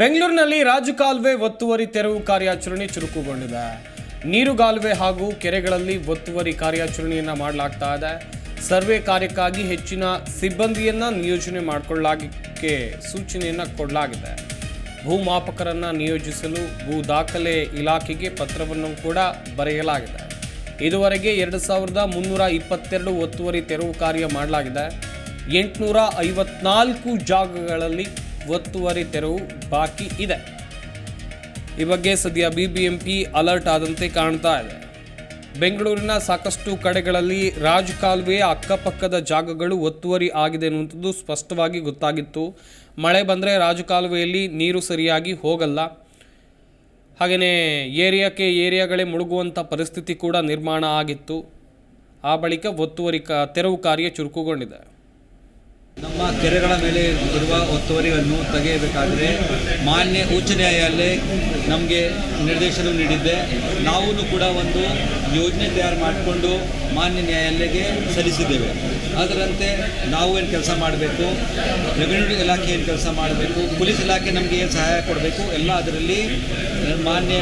ಬೆಂಗಳೂರಿನಲ್ಲಿ ರಾಜಕಾಲುವೆ ಒತ್ತುವರಿ ತೆರವು ಕಾರ್ಯಾಚರಣೆ ಚುರುಕುಗೊಂಡಿದೆ. ನೀರುಗಾಲುವೆ ಹಾಗೂ ಕೆರೆಗಳಲ್ಲಿ ಒತ್ತುವರಿ ಕಾರ್ಯಾಚರಣೆಯನ್ನು ಮಾಡಲಾಗ್ತಾ ಇದೆ. ಸರ್ವೆ ಕಾರ್ಯಕ್ಕಾಗಿ ಹೆಚ್ಚಿನ ಸಿಬ್ಬಂದಿಯನ್ನು ನಿಯೋಜನೆ ಮಾಡಿಕೊಳ್ಳಲಾಗಿಕ್ಕೆ ಸೂಚನೆಯನ್ನು ಕೊಡಲಾಗಿದೆ. ಭೂಮಾಪಕರನ್ನ ನಿಯೋಜಿಸಲು ಭೂ ದಾಖಲೆ ಇಲಾಖೆಗೆ ಪತ್ರವನ್ನು ಕೂಡ ಬರೆಯಲಾಗಿದೆ. ಇದುವರೆಗೆ ಎರಡು ಸಾವಿರದ ಮುನ್ನೂರ ಇಪ್ಪತ್ತೆರಡು ಒತ್ತುವರಿ ತೆರವು ಕಾರ್ಯ ಮಾಡಲಾಗಿದೆ. ಎಂಟುನೂರ ಐವತ್ನಾಲ್ಕು ಜಾಗಗಳಲ್ಲಿ ಒತ್ತುವರಿ ತೆರವು ಬಾಕಿ ಇದೆ. ಈ ಬಗ್ಗೆ ಸದ್ಯ ಬಿಬಿಎಂಪಿ ಅಲರ್ಟ್ ಆದಂತೆ ಕಾಣ್ತಾ ಇದೆ. ಬೆಂಗಳೂರಿನ ಸಾಕಷ್ಟು ಕಡೆಗಳಲ್ಲಿ ರಾಜಕಾಲುವೆ ಅಕ್ಕಪಕ್ಕದ ಜಾಗಗಳು ಒತ್ತುವರಿ ಆಗಿದೆ ಅನ್ನುವಂಥದ್ದು ಸ್ಪಷ್ಟವಾಗಿ ಗೊತ್ತಾಗಿತ್ತು. ಮಳೆ ಬಂದರೆ ರಾಜಕಾಲುವೆಯಲ್ಲಿ ನೀರು ಸರಿಯಾಗಿ ಹೋಗಲ್ಲ. ಹಾಗೆಯೇ ಏರಿಯಾಕ್ಕೆ ಏರಿಯಾಗಳೇ ಮುಳುಗುವಂಥ ಪರಿಸ್ಥಿತಿ ಕೂಡ ನಿರ್ಮಾಣ ಆಗಿತ್ತು. ಆ ಬಳಿಕ ಒತ್ತುವರಿ ಕ ತೆರವು ಕಾರ್ಯ ಚುರುಕುಗೊಂಡಿದೆ. ನಮ್ಮ ಕೆರೆಗಳ ಮೇಲೆ ಇರುವ ಒತ್ತುವರಿಯನ್ನು ತೆಗೆಯಬೇಕಾದರೆ ಮಾನ್ಯ ಉಚ್ಚ ನ್ಯಾಯಾಲಯ ನಮಗೆ ನಿರ್ದೇಶನ ನೀಡಿದ್ದೆ. ನಾವು ಕೂಡ ಒಂದು ಯೋಜನೆ ತಯಾರು ಮಾಡಿಕೊಂಡು ಮಾನ್ಯ ನ್ಯಾಯಾಲಯಕ್ಕೆ ಸಲ್ಲಿಸಿದ್ದೇವೆ. ಅದರಂತೆ ನಾವು ಏನು ಕೆಲಸ ಮಾಡಬೇಕು? ರೆವಿನ್ಯೂ ಇಲಾಖೆ ಏನು ಕೆಲಸ ಮಾಡಬೇಕು? ಪೊಲೀಸ್ ಇಲಾಖೆ ನಮಗೆ ಏನು ಸಹಾಯ ಕೊಡಬೇಕು? ಎಲ್ಲ ಅದರಲ್ಲಿ ಮಾನ್ಯ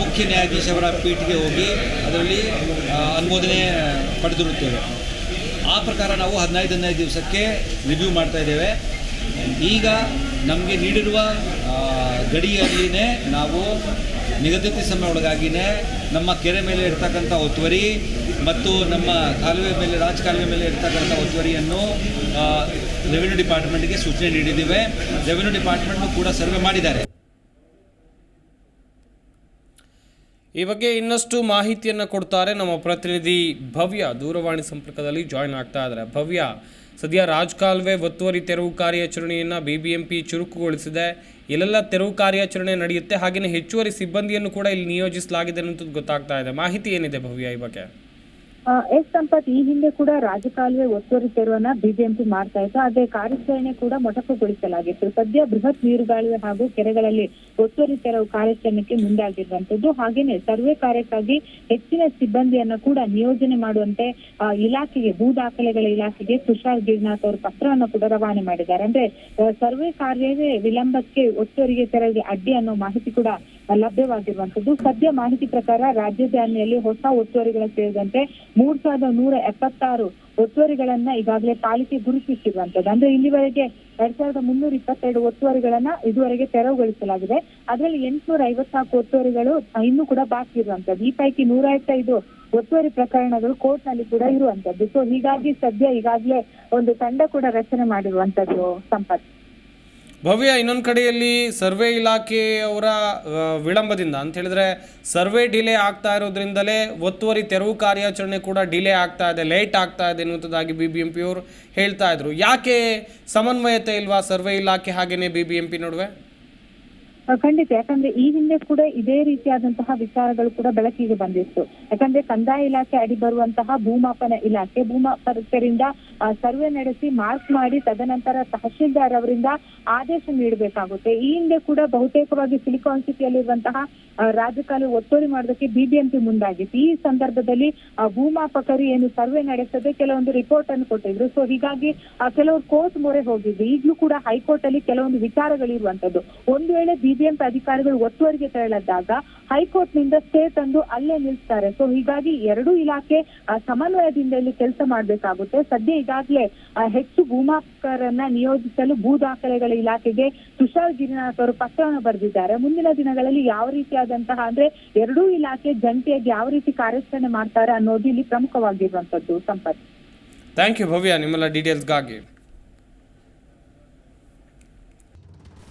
ಮುಖ್ಯ ನ್ಯಾಯಾಧೀಶವರ ಪೀಠಿಗೆ ಹೋಗಿ ಅದರಲ್ಲಿ ಅನುಮೋದನೆ ಪಡೆದಿರುತ್ತೇವೆ. ಆ ಪ್ರಕಾರ ನಾವು ಹದಿನೈದು ಹದಿನೈದು ದಿವಸಕ್ಕೆ ರಿವ್ಯೂ ಮಾಡ್ತಾ ಇದ್ದೇವೆ. ಈಗ ನಮಗೆ ನೀಡಿರುವ ಗಡಿಯಲ್ಲಿನೇ ನಾವು ನಿಗದಿತ ಸಮಯ ಒಳಗಾಗಿನೇ ನಮ್ಮ ಕೆರೆ ಮೇಲೆ ಇರ್ತಕ್ಕಂಥ ಒತ್ತುವರಿ ಮತ್ತು ನಮ್ಮ ಕಾಲುವೆ ಮೇಲೆ ರಾಜ್ ಕಾಲುವೆ ಮೇಲೆ ಇರ್ತಕ್ಕಂಥ ಒತ್ತುವರಿಯನ್ನು ರೆವಿನ್ಯೂ ಡಿಪಾರ್ಟ್ಮೆಂಟ್ಗೆ ಸೂಚನೆ ನೀಡಿದ್ದೇವೆ. ರೆವಿನ್ಯೂ ಡಿಪಾರ್ಟ್ಮೆಂಟ್ನು ಕೂಡ ಸರ್ವೆ ಮಾಡಿದ್ದಾರೆ. ಈ ಬಗ್ಗೆ ಇನ್ನಷ್ಟು ಮಾಹಿತಿಯನ್ನು ಕೊಡ್ತಾರೆ ನಮ್ಮ ಪ್ರತಿನಿಧಿ ಭವ್ಯ ದೂರವಾಣಿ ಸಂಪರ್ಕದಲ್ಲಿ ಜಾಯ್ನ್ ಆಗ್ತಾ ಇದ್ದಾರೆ. ಭವ್ಯ, ಸದ್ಯ ರಾಜಕಾಲುವೆ ಒತ್ತುವರಿ ತೆರವು ಕಾರ್ಯಾಚರಣೆಯನ್ನು ಬಿ ಬಿ ಎಂ ಪಿ ಚುರುಕುಗೊಳಿಸಿದೆ. ಇಲ್ಲೆಲ್ಲ ತೆರವು ಕಾರ್ಯಾಚರಣೆ ನಡೆಯುತ್ತೆ? ಹಾಗೆಯೇ ಹೆಚ್ಚುವರಿ ಸಿಬ್ಬಂದಿಯನ್ನು ಕೂಡ ಇಲ್ಲಿ ನಿಯೋಜಿಸಲಾಗಿದೆ ಅನ್ನೋದು ಗೊತ್ತಾಗ್ತಾ ಇದೆ. ಮಾಹಿತಿ ಏನಿದೆ ಭವ್ಯ ಈ ಬಗ್ಗೆ? ಎಸ್ ಸಂಪತ್ ಈ ಹಿಂದೆ ಕೂಡ ರಾಜಕಾಲುವೆ ಒತ್ತುವರಿ ತೆರವನ್ನ ಬಿಬಿಎಂಪಿ ಮಾಡ್ತಾ ಇತ್ತು. ಅದೇ ಕಾರ್ಯಾಚರಣೆ ಕೂಡ ಮೊಟಕುಗೊಳಿಸಲಾಗಿತ್ತು. ಸದ್ಯ ಬೃಹತ್ ನೀರುಗಾಲುವೆ ಹಾಗೂ ಕೆರೆಗಳಲ್ಲಿ ಒತ್ತುವರಿ ತೆರವು ಕಾರ್ಯಾಚರಣೆಗೆ ಮುಂದಾಗಿರುವಂತದ್ದು ಹಾಗೇನೆ ಸರ್ವೆ ಕಾರ್ಯಕ್ಕಾಗಿ ಹೆಚ್ಚಿನ ಸಿಬ್ಬಂದಿಯನ್ನ ಕೂಡ ನಿಯೋಜನೆ ಮಾಡುವಂತೆ ಇಲಾಖೆಗೆ, ಭೂ ದಾಖಲೆಗಳ ಇಲಾಖೆಗೆ ತುಷಾರ್ ಗಿರಿನಾಥ್ ಅವರು ಪತ್ರವನ್ನು ಕೂಡ ರವಾನೆ ಮಾಡಿದ್ದಾರೆ. ಅಂದ್ರೆ ಸರ್ವೆ ಕಾರ್ಯವೇ ವಿಳಂಬಕ್ಕೆ ಒತ್ತುವರಿಗೆ ತೆರವಿಗೆ ಅಡ್ಡಿ ಅನ್ನೋ ಮಾಹಿತಿ ಕೂಡ ಲಭ್ಯವಾಗಿರುವಂತದ್ದು ಸದ್ಯ ಮಾಹಿತಿ ಪ್ರಕಾರ ರಾಜಧಾನಿಯಲ್ಲಿ ಹೊಸ ಒತ್ತುವರಿಗಳ ಸೇರಿದಂತೆ ಮೂರ್ ಸಾವಿರದ ನೂರ ಎಪ್ಪತ್ತಾರು ಒತ್ತುವರಿಗಳನ್ನ ಈಗಾಗಲೇ ಪಾಲಿಕೆ ಗುರುತಿಸಿರುವಂತದ್ದು ಅಂದ್ರೆ ಇಲ್ಲಿವರೆಗೆ ಎರಡ್ ಸಾವಿರದ ಮುನ್ನೂರ ಇಪ್ಪತ್ತೆರಡು ಒತ್ತುವರಿಗಳನ್ನ ಇದುವರೆಗೆ ತೆರವುಗೊಳಿಸಲಾಗಿದೆ. ಅದರಲ್ಲಿ ಎಂಟುನೂರ ಐವತ್ನಾಲ್ಕು ಒತ್ತುವರಿಗಳು ಇನ್ನೂ ಕೂಡ ಬಾಕಿ ಇರುವಂತದ್ದು ಈ ಪೈಕಿ ನೂರ ಐವತ್ತೈದು ಒತ್ತುವರಿ ಪ್ರಕರಣಗಳು ಕೋರ್ಟ್ನಲ್ಲಿ ಕೂಡ ಇರುವಂತದ್ದು ಸೊ ಹೀಗಾಗಿ ಸದ್ಯ ಈಗಾಗಲೇ ಒಂದು ತಂಡ ಕೂಡ ರಚನೆ ಮಾಡಿರುವಂತದ್ದು ಸಂಪತ್ ಭವ್ಯ ಇನ್ನೊಂದು ಕಡೆಯಲ್ಲಿ ಸರ್ವೆ ಇಲಾಖೆಯವರ ವಿಳಂಬದಿಂದ ಅಂತ ಹೇಳಿದ್ರೆ ಸರ್ವೆ ಡಿಲೇ ಆಗ್ತಾ ಇರೋದ್ರಿಂದಲೇ ಒತ್ತುವರಿ ತೆರವು ಕಾರ್ಯಾಚರಣೆ ಕೂಡ ಡಿಲೇ ಆಗ್ತಾ ಇದೆ, ಲೇಟ್ ಆಗ್ತಾ ಇದೆ ಅನ್ನುವಂಥದ್ದಾಗಿ ಬಿ ಬಿ ಎಂ ಹೇಳ್ತಾ ಇದ್ರು. ಯಾಕೆ ಸಮನ್ವಯತೆ ಇಲ್ವಾ ಸರ್ವೆ ಇಲಾಖೆ ಹಾಗೇನೆ ಬಿ ಬಿ ಎಂ ಪಿ ನಡುವೆ? ಖಂಡಿತ. ಯಾಕಂದ್ರೆ ಈ ಹಿಂದೆ ಕೂಡ ಇದೇ ರೀತಿಯಾದಂತಹ ವಿಚಾರಗಳು ಕೂಡ ಬೆಳಕಿಗೆ ಬಂದಿತ್ತು. ಯಾಕಂದ್ರೆ ಕಂದಾಯ ಇಲಾಖೆ ಅಡಿ ಬರುವಂತಹ ಭೂಮಾಪನ ಇಲಾಖೆ, ಭೂಮಾಪಕರಿಂದ ಸರ್ವೆ ನಡೆಸಿ ಮಾರ್ಕ್ ಮಾಡಿ ತದನಂತರ ತಹಶೀಲ್ದಾರ್ ಅವರಿಂದ ಆದೇಶ ನೀಡಬೇಕಾಗುತ್ತೆ. ಈ ಹಿಂದೆ ಕೂಡ ಬಹುತೇಕವಾಗಿ ಸಿಲಿಕಾನ್ ಸಿಟಿಯಲ್ಲಿರುವಂತಹ ರಾಜಕಾಲು ಒತ್ತುವರಿ ಮಾಡೋದಕ್ಕೆ ಬಿಬಿಎಂಪಿ ಮುಂದಾಗಿತ್ತು. ಈ ಸಂದರ್ಭದಲ್ಲಿ ಭೂಮಾಪಕರು ಏನು ಸರ್ವೆ ನಡೆಸದೆ ಕೆಲವೊಂದು ರಿಪೋರ್ಟ್ ಅನ್ನು ಕೊಟ್ಟಿದ್ರು. ಸೊ ಹೀಗಾಗಿ ಕೆಲವರು ಕೋರ್ಟ್ ಮೊರೆ ಹೋಗಿದ್ರು ಈಗಲೂ ಕೂಡ ಹೈಕೋರ್ಟ್ ಅಲ್ಲಿ ಕೆಲವೊಂದು ವಿಚಾರಗಳಿರುವಂತದ್ದು ಒಂದು ವೇಳೆ ಬಿಬಿಎಂಪಿ ಅಧಿಕಾರಿಗಳು ಒತ್ತುವರಿಗೆ ತೆರಳದ್ದಾಗ ಹೈಕೋರ್ಟ್ನಿಂದ ಸ್ಟೇ ತಂದು ಅಲ್ಲೇ ನಿಲ್ಲಿಸ್ತಾರೆ. ಸೊ ಹೀಗಾಗಿ ಎರಡೂ ಇಲಾಖೆ ಸಮನ್ವಯದಿಂದ ಇಲ್ಲಿ ಕೆಲಸ ಮಾಡಬೇಕಾಗುತ್ತೆ. ಸದ್ಯ ಈಗಾಗಲೇ ಹೆಚ್ಚು ಭೂಮಾಪಕರನ್ನ ನಿಯೋಜಿಸಲು ಭೂ ದಾಖಲೆಗಳ ಇಲಾಖೆಗೆ ತುಷಾರ್ ಗಿರಿನಾಥ್ ಅವರು ಪತ್ರವನ್ನು ಬರೆದಿದ್ದಾರೆ. ಮುಂದಿನ ದಿನಗಳಲ್ಲಿ ಯಾವ ರೀತಿಯಾದಂತಹ, ಅಂದ್ರೆ ಎರಡೂ ಇಲಾಖೆ ಜಂಟಿಯಾಗಿ ಯಾವ ರೀತಿ ಕಾರ್ಯಾಚರಣೆ ಮಾಡ್ತಾರೆ ಅನ್ನೋದು ಇಲ್ಲಿ ಪ್ರಮುಖವಾಗಿರುವಂತದ್ದು ಸಂಪತ್ ಥ್ಯಾಂಕ್ ಯು ಭವ್ಯ. ನಿಮ್ಮೆಲ್ಲ ಡೀಟೇಲ್ಸ್ಗಾಗಿ